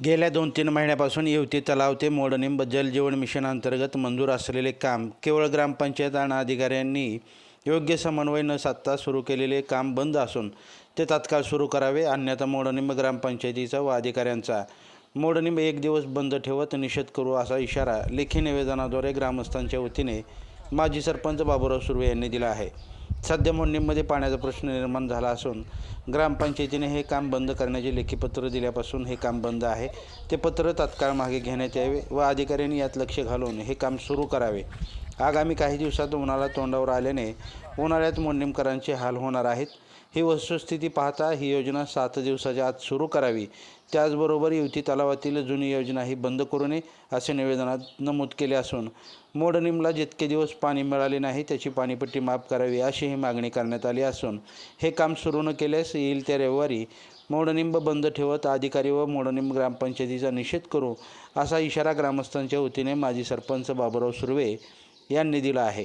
गेल्या दोन तीन महिन्यापासून येवती तलाव ते मोडनिंब जलजीवन मिशन अंतर्गत मंजूर असलेले काम केवळ ग्रामपंचायत आणि अधिकाऱ्यांनी योग्य समन्वय न साधता सुरू केलेले काम बंद असून ते तात्काळ सुरू करावे अन्यथा मोडनिंब ग्रामपंचायतीचा व अधिकाऱ्यांचा मोडनिंब एक दिवस बंद ठेवत निषेध करू असा इशारा लेखी निवेदनाद्वारे ग्रामस्थांच्या वतीने माजी सरपंच बाबूराव सुर्वे यांनी दिला आहे. सध्या मोडनिंबमध्ये पाण्याचा प्रश्न निर्माण झाला असून ग्रामपंचायतीने हे काम बंद करण्याचे लेखी पत्र दिल्यापासून हे काम बंद आहे. ते पत्र तात्काळ मागे घेण्यात यावे व अधिकाऱ्यांनी यात लक्ष घालून हे काम सुरू करावे. आगामी काही दिवसात उन्हाळा तोंडावर आल्याने उन्हाळ्यात मोडनिमकरांचे हाल होणार आहेत. ही वस्तुस्थिती पाहता ही योजना सात दिवसाच्या आत सुरू करावी. त्याचबरोबर युती तलावातील जुनी योजना ही बंद करू नये असे निवेदनात नमूद केले असून मोडनिमला जितके दिवस पाणी मिळाले नाही त्याची पाणीपट्टी माफ करावी अशी ही मागणी करण्यात आली असून हे काम सुरू न केल्यास येईल त्या रविवारी मोडनिंब बंद ठेवत अधिकारी व मोडनिंब ग्रामपंचायतीचा निषेध करू असा इशारा ग्रामस्थांच्या वतीने माजी सरपंच बाबुराव सुर्वे यांनी दिला आहे.